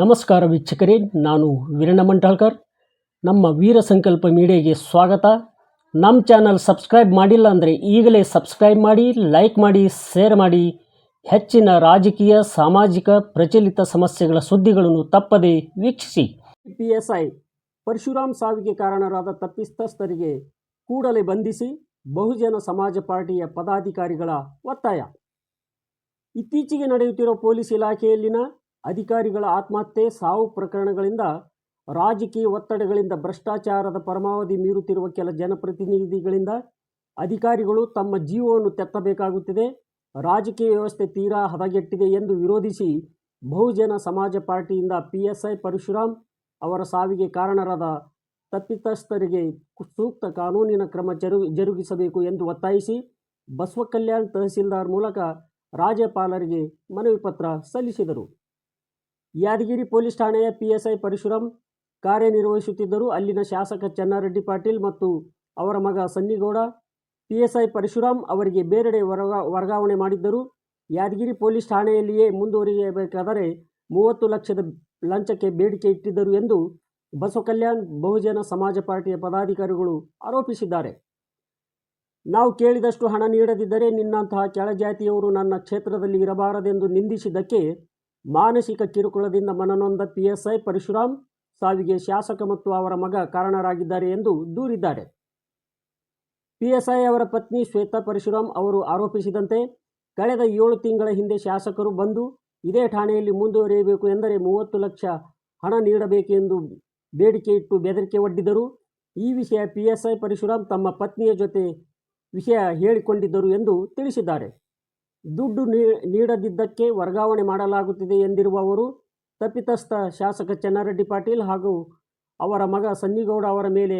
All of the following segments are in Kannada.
ನಮಸ್ಕಾರ ವೀಕ್ಷಕರೇ, ನಾನು ವೀರಣ್ಣ ಮಂಟಾಳ್ಕರ್. ನಮ್ಮ ವೀರ ಸಂಕಲ್ಪ ಮೀಡಿಯಾಗೆ ಸ್ವಾಗತ. ನಮ್ಮ ಚಾನಲ್ ಸಬ್ಸ್ಕ್ರೈಬ್ ಮಾಡಿಲ್ಲ ಅಂದರೆ ಈಗಲೇ ಸಬ್ಸ್ಕ್ರೈಬ್ ಮಾಡಿ, ಲೈಕ್ ಮಾಡಿ, ಶೇರ್ ಮಾಡಿ. ಹೆಚ್ಚಿನ ರಾಜಕೀಯ, ಸಾಮಾಜಿಕ, ಪ್ರಚಲಿತ ಸಮಸ್ಯೆಗಳ ಸುದ್ದಿಗಳನ್ನು ತಪ್ಪದೇ ವೀಕ್ಷಿಸಿ. ಪಿ ಎಸ್ ಐ ಪರಶುರಾಮ್ ಸಾವಿಗೆ ಕಾರಣರಾದ ತಪ್ಪಿತಸ್ಥರಿಗೆ ಕೂಡಲೇ ಬಂಧಿಸಿ ಬಹುಜನ ಸಮಾಜ ಪಾರ್ಟಿಯ ಪದಾಧಿಕಾರಿಗಳ ಒತ್ತಾಯ. ಇತ್ತೀಚೆಗೆ ನಡೆಯುತ್ತಿರುವ ಪೊಲೀಸ್ ಇಲಾಖೆಯಲ್ಲಿನ ಅಧಿಕಾರಿಗಳ ಆತ್ಮಹತ್ಯೆ, ಸಾವು ಪ್ರಕರಣಗಳಿಂದ ರಾಜಕೀಯ ಒತ್ತಡಗಳಿಂದ, ಭ್ರಷ್ಟಾಚಾರದ ಪರಮಾವಧಿ ಮೀರುತ್ತಿರುವ ಕೆಲ ಜನಪ್ರತಿನಿಧಿಗಳಿಂದ ಅಧಿಕಾರಿಗಳು ತಮ್ಮ ಜೀವವನ್ನು ತೆತ್ತಬೇಕಾಗುತ್ತಿದೆ. ರಾಜಕೀಯ ವ್ಯವಸ್ಥೆ ತೀರಾ ಹದಗೆಟ್ಟಿದೆ ಎಂದು ವಿರೋಧಿಸಿ ಬಹುಜನ ಸಮಾಜ ಪಾರ್ಟಿಯಿಂದ ಪಿ ಎಸ್ ಐ ಪರಶುರಾಮ್ ಅವರ ಸಾವಿಗೆ ಕಾರಣರಾದ ತಪ್ಪಿತಸ್ಥರಿಗೆ ಸೂಕ್ತ ಕಾನೂನಿನ ಕ್ರಮ ಜರು, ಜರುಗಿಸಬೇಕು ಎಂದು ಒತ್ತಾಯಿಸಿ ಬಸವ ಕಲ್ಯಾಣ್ ತಹಸೀಲ್ದಾರ್ ಮೂಲಕ ರಾಜ್ಯಪಾಲರಿಗೆ ಮನವಿ ಪತ್ರ ಸಲ್ಲಿಸಿದರು. ಯಾದಗಿರಿ ಪೊಲೀಸ್ ಠಾಣೆಯ ಪಿಎಸ್ಐ ಪರಶುರಾಮ್ ಕಾರ್ಯನಿರ್ವಹಿಸುತ್ತಿದ್ದರು. ಅಲ್ಲಿನ ಶಾಸಕ ಚನ್ನಾರೆಡ್ಡಿ ಪಾಟೀಲ್ ಮತ್ತು ಅವರ ಮಗ ಸನ್ನಿಗೌಡ, ಪಿಎಸ್ಐ ಪರಶುರಾಮ್ ಅವರಿಗೆ ಬೇರೆಡೆ ವರ್ಗ, ವರ್ಗಾವಣೆ ಮಾಡಿದ್ದರು. ಯಾದಗಿರಿ ಪೊಲೀಸ್ ಠಾಣೆಯಲ್ಲಿಯೇ ಮುಂದುವರಿಯಬೇಕಾದರೆ ಮೂವತ್ತು ಲಕ್ಷದ ಲಂಚಕ್ಕೆ ಬೇಡಿಕೆ ಇಟ್ಟಿದ್ದರು ಎಂದು ಬಸವ ಕಲ್ಯಾಣ್ ಬಹುಜನ ಸಮಾಜ ಪಾರ್ಟಿಯ ಪದಾಧಿಕಾರಿಗಳು ಆರೋಪಿಸಿದ್ದಾರೆ. ನಾವು ಕೇಳಿದಷ್ಟು ಹಣ ನೀಡದಿದ್ದರೆ ನಿನ್ನಂತಹ ಕೆಳಜಾತಿಯವರು ನನ್ನ ಕ್ಷೇತ್ರದಲ್ಲಿ ಇರಬಾರದೆಂದು ನಿಂದಿಸಿದ್ದಕ್ಕೆ ಮಾನಸಿಕ ಕಿರುಕುಳದಿಂದ ಮನನೊಂದ ಪಿಎಸ್ಐ ಪರಶುರಾಮ್ ಸಾವಿಗೆ ಶಾಸಕ ಮತ್ತು ಅವರ ಮಗ ಕಾರಣರಾಗಿದ್ದಾರೆ ಎಂದು ದೂರಿದ್ದಾರೆ. ಪಿಎಸ್ಐ ಅವರ ಪತ್ನಿ ಶ್ವೇತಾ ಪರಶುರಾಮ್ ಅವರು ಆರೋಪಿಸಿದಂತೆ ಕಳೆದ ಏಳು ತಿಂಗಳ ಹಿಂದೆ ಶಾಸಕರು ಬಂದು ಇದೇ ಠಾಣೆಯಲ್ಲಿ ಮುಂದುವರಿಯಬೇಕು ಎಂದರೆ ಮೂವತ್ತು ಲಕ್ಷ ಹಣ ನೀಡಬೇಕೆಂದು ಬೇಡಿಕೆ ಇಟ್ಟು ಬೆದರಿಕೆ ಒಡ್ಡಿದರು ಈ ವಿಷಯ ಪಿಎಸ್ಐ ಪರಶುರಾಮ್ ತಮ್ಮ ಪತ್ನಿಯ ಜೊತೆ ವಿಷಯ ಹೇಳಿಕೊಂಡಿದ್ದರು ಎಂದು ತಿಳಿಸಿದ್ದಾರೆ. ದುಡ್ಡು ನೀಡದಿದ್ದಕ್ಕೆ ವರ್ಗಾವಣೆ ಮಾಡಲಾಗುತ್ತಿದೆ ಎಂದಿರುವ ಅವರು ತಪ್ಪಿತಸ್ಥ ಶಾಸಕ ಚೆನ್ನಾರೆಡ್ಡಿ ಪಾಟೀಲ್ ಹಾಗೂ ಅವರ ಮಗ ಸನ್ನಿಗೌಡ ಅವರ ಮೇಲೆ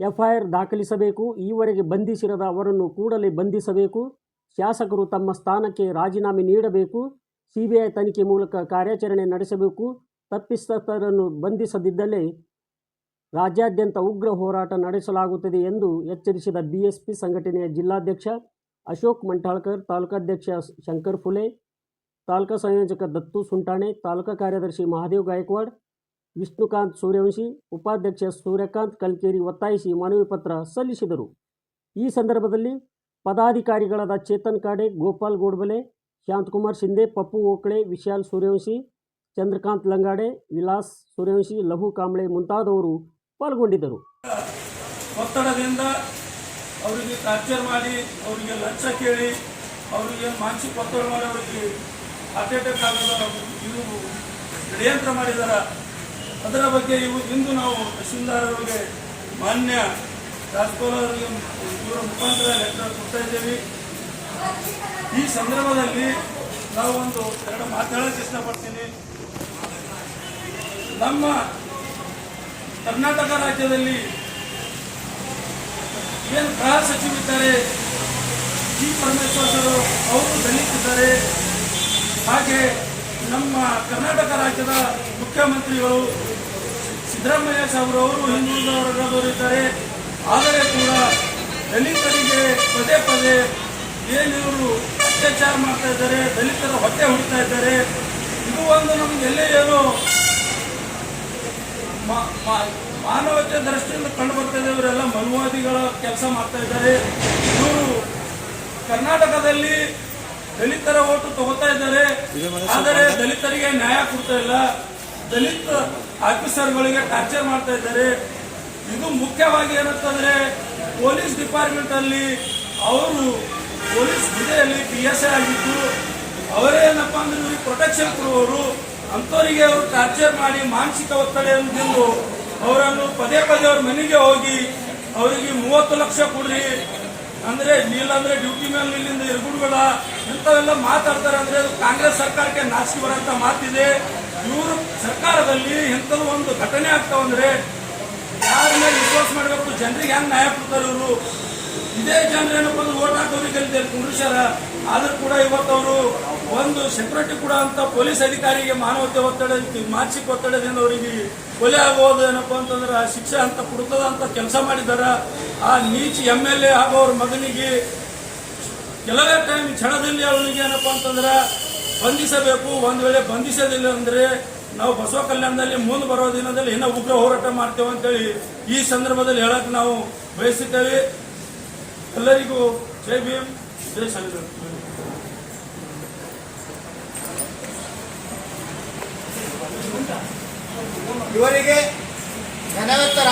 ಎಫ್ಐಆರ್ ದಾಖಲಿಸಬೇಕು, ಈವರೆಗೆ ಬಂಧಿಸಿರದ ಅವರನ್ನು ಕೂಡಲೇ ಬಂಧಿಸಬೇಕು, ಶಾಸಕರು ತಮ್ಮ ಸ್ಥಾನಕ್ಕೆ ರಾಜೀನಾಮೆ ನೀಡಬೇಕು, ಸಿಬಿಐ ತನಿಖೆ ಮೂಲಕ ಕಾರ್ಯಾಚರಣೆ ನಡೆಸಬೇಕು, ತಪ್ಪಿತಸ್ಥರನ್ನು ಬಂಧಿಸದಿದ್ದಲ್ಲಿ ರಾಜ್ಯಾದ್ಯಂತ ಉಗ್ರ ಹೋರಾಟ ನಡೆಸಲಾಗುತ್ತದೆ ಎಂದು ಎಚ್ಚರಿಸಿದ ಬಿಎಸ್ಪಿ ಸಂಘಟನೆಯ ಜಿಲ್ಲಾಧ್ಯಕ್ಷ ಅಶೋಕ್ ಮಂಟಾಳ್ಕರ್ ತಾಲೂಕಾಧ್ಯಕ್ಷ ಶಂಕರ್ ಫುಲೆ, ತಾಲೂಕಾ ಸಂಯೋಜಕ ದತ್ತು ಸುಂಟಾಣೆ, ತಾಲೂಕಾ ಕಾರ್ಯದರ್ಶಿ ಮಹಾದೇವ್ ಗಾಯಕ್ವಾಡ್, ವಿಷ್ಣುಕಾಂತ್ ಸೂರ್ಯವಂಶಿ, ಉಪಾಧ್ಯಕ್ಷ ಸೂರ್ಯಕಾಂತ್ ಕಲ್ಕೇರಿ ಒತ್ತಾಯಿಸಿ ಮನವಿ ಪತ್ರ ಸಲ್ಲಿಸಿದರು. ಈ ಸಂದರ್ಭದಲ್ಲಿ ಪದಾಧಿಕಾರಿಗಳಾದ ಚೇತನ್ ಕಾಡೆ, ಗೋಪಾಲ್ ಗೋಡ್ಬಲೆ, ಶಾಂತಕುಮಾರ್ ಶಿಂದೆ ಪಪ್ಪು ಓಕಳೆ, ವಿಶಾಲ್ ಸೂರ್ಯವಂಶಿ, ಚಂದ್ರಕಾಂತ್ ಲಂಗಾಡೆ, ವಿಲಾಸ್ ಸೂರ್ಯವಂಶಿ, ಲಘು ಕಾಂಬಳೆ ಮುಂತಾದವರು ಪಾಲ್ಗೊಂಡಿದ್ದರು. ಒತ್ತಡದಿಂದ ಅವರಿಗೆ ಟಾರ್ಚರ್ ಮಾಡಿ, ಅವರಿಗೆ ಲಂಚ ಕೇಳಿ, ಅವರಿಗೆ ಮಾನಸಿಕ ಒತ್ತಡ ಮಾಡಿ, ಅವರಿಗೆ ಹಾರ್ಟ್ ಅಟ್ಯಾಕ್ ಆಗೋದು ಇದು ಷಡ್ಯಂತ್ರ ಮಾಡಿದಾರ. ಅದರ ಬಗ್ಗೆ ಇವು ಇಂದು ನಾವು ತಹಶೀಲ್ದಾರ್ ಅವರಿಗೆ ಮಾನ್ಯ ರಾಜ್ಪಾಲ್ ಅವರಿಗೆ ಇವರ ಮುಖಾಂತರ ಲೆಟರ್ ಕೊಡ್ತಾ ಇದ್ದೇವೆ. ಈ ಸಂದರ್ಭದಲ್ಲಿ ನಾವು ಒಂದು ಎರಡು ಮಾತಾಡೋಕ್ಕೆ ಇಷ್ಟಪಡ್ತೀನಿ ನಮ್ಮ ಕರ್ನಾಟಕ ರಾಜ್ಯದಲ್ಲಿ ಏನು ಗೃಹ ಸಚಿವರಿದ್ದಾರೆ ಜಿ ಪರಮೇಶ್ವರ್ ಅವರು ದಲಿತಿದ್ದಾರೆ ಹಾಗೆ ನಮ್ಮ ಕರ್ನಾಟಕ ರಾಜ್ಯದ ಮುಖ್ಯಮಂತ್ರಿಗಳು ಸಿದ್ದರಾಮಯ್ಯ ಸಾಹೇಬರು ಅವರು ಹಿಂದುಳಿದವರಾದವರಿದ್ದಾರೆ ಆದರೆ ಕೂಡ ದಲಿತರಿಗೆ ಪದೇ ಪದೇ ಏನಿವರು ಅತ್ಯಾಚಾರ ಮಾಡ್ತಾ ಇದ್ದಾರೆ, ದಲಿತರ ಹೊಟ್ಟೆ ಹುಡ್ತಾ ಇದ್ದಾರೆ. ಇದು ಒಂದು ನಮ್ಗೆ ಎಲ್ಲೇ ಏನು ಮಾನವತೆ ದೃಷ್ಟಿಯಿಂದ ಕಂಡು ಬರ್ತಾ ಇದೆ ಇವರೆಲ್ಲ ಮನುವಾದಿಗಳ ಕೆಲಸ ಮಾಡ್ತಾ ಇದ್ದಾರೆ. ಇವರು ಕರ್ನಾಟಕದಲ್ಲಿ ದಲಿತರ ಓಟು ತಗೋತಾ ಇದ್ದಾರೆ. ಆದರೆ ದಲಿತರಿಗೆ ನ್ಯಾಯ ಕೊಡ್ತಾ ಇಲ್ಲ. ದಲಿತ ಆಫೀಸರ್ಗಳಿಗೆ ಟಾರ್ಚರ್ ಮಾಡ್ತಾ ಇದ್ದಾರೆ. ಇದು ಮುಖ್ಯವಾಗಿ ಏನಂತಂದ್ರೆ ಪೊಲೀಸ್ ಡಿಪಾರ್ಟ್ಮೆಂಟ್ ಅಲ್ಲಿ ಅವರು ಪೊಲೀಸ್ ಹುದ್ದೆಯಲ್ಲಿ ಪಿ ಎಸ್ ಐ ಆಗಿದ್ದು ಅವರೇನಪ್ಪ ಅಂದ್ರೆ ಪ್ರೊಟೆಕ್ಷನ್ ಕೊಡುವವರು. ಅಂಥವರಿಗೆ ಅವರು ಟಾರ್ಚರ್ ಮಾಡಿ ಮಾನಸಿಕ ಒತ್ತಡದಿಂದ ಅವರನ್ನು ಪದೇ ಪದೇ ಅವ್ರ ಮನೆಗೆ ಹೋಗಿ ಅವರಿಗೆ ಮೂವತ್ತು ಲಕ್ಷ ಕೊಡ್ರಿ. ಅಂದ್ರೆ ನೀಲ್ಲಂದ್ರೆ ಡ್ಯೂಟಿ ಮೇಲೆ ಇಲ್ಲಿಂದ ಇರ್ಗುಡ್ಬೇಡ ಇಂಥವೆಲ್ಲ ಮಾತಾಡ್ತಾರೆ ಅಂದ್ರೆ ಅದು ಕಾಂಗ್ರೆಸ್ ಸರ್ಕಾರಕ್ಕೆ ನಾಚಿಕೆ ಬರೋಂಥ ಮಾತಿದೆ. ಇವರು ಸರ್ಕಾರದಲ್ಲಿ ಇಂಥದ್ದು ಒಂದು ಘಟನೆ ಆಗ್ತಾವಂದ್ರೆ ಯಾರ ಮೇಲೆ ವಿಶ್ವಾಸ ಮಾಡಬೇಕು? ಜನರಿಗೆ ಹೆಂಗ್ ನ್ಯಾಯ ಕೊಡ್ತಾರೆ ಇವರು? ಇದೇ ಜನರೇನಪ್ಪ ಓಟ್ ಹಾಕೋರಿಗೆ ಗೆಲ್ತಾರೆ ಪುರುಷರ. ಆದ್ರೂ ಕೂಡ ಇವತ್ತವರು ಒಂದು ಸೆಕ್ಯೂರಿಟಿ ಕೂಡ ಅಂತ ಪೊಲೀಸ್ ಅಧಿಕಾರಿಗೆ ಮಾನವತೆ ಒತ್ತಡ ಮಾನಸಿಕ ಒತ್ತಡದಿಂದ ಅವರಿಗೆ ಕೊಲೆ ಆಗೋದು ಏನಪ್ಪ ಅಂತಂದ್ರೆ ಆ ಶಿಕ್ಷೆ ಅಂತ ಕೊಡ್ತದ ಅಂತ ಕೆಲಸ ಮಾಡಿದಾರ. ಆ ನೀಚ ಎಂ ಎಲ್ ಎ ಹಾಗೂ ಅವ್ರ ಮಗನಿಗೆ ಕೆಲವೇ ಟೈಮ್ ಕ್ಷಣದಲ್ಲಿ ಅವನಿಗೆ ಏನಪ್ಪ ಅಂತಂದ್ರೆ ಬಂಧಿಸಬೇಕು. ಒಂದ್ ವೇಳೆ ಬಂಧಿಸೋದಿಲ್ಲ ಅಂದ್ರೆ ನಾವು ಬಸವ ಕಲ್ಯಾಣದಲ್ಲಿ ಮುಂದೆ ಬರೋ ದಿನದಲ್ಲಿ ಇನ್ನೂ ಉಗ್ರ ಹೋರಾಟ ಮಾಡ್ತೇವೆ ಅಂತೇಳಿ ಈ ಸಂದರ್ಭದಲ್ಲಿ ಹೇಳಕ್ ನಾವು ಬಯಸುತ್ತೇವೆ. ಎಲ್ಲರಿಗೂ ಜೈ ಭೀಮ್, ಜೈ ಇವರಿಗೆ ಧನ್ಯವಾದ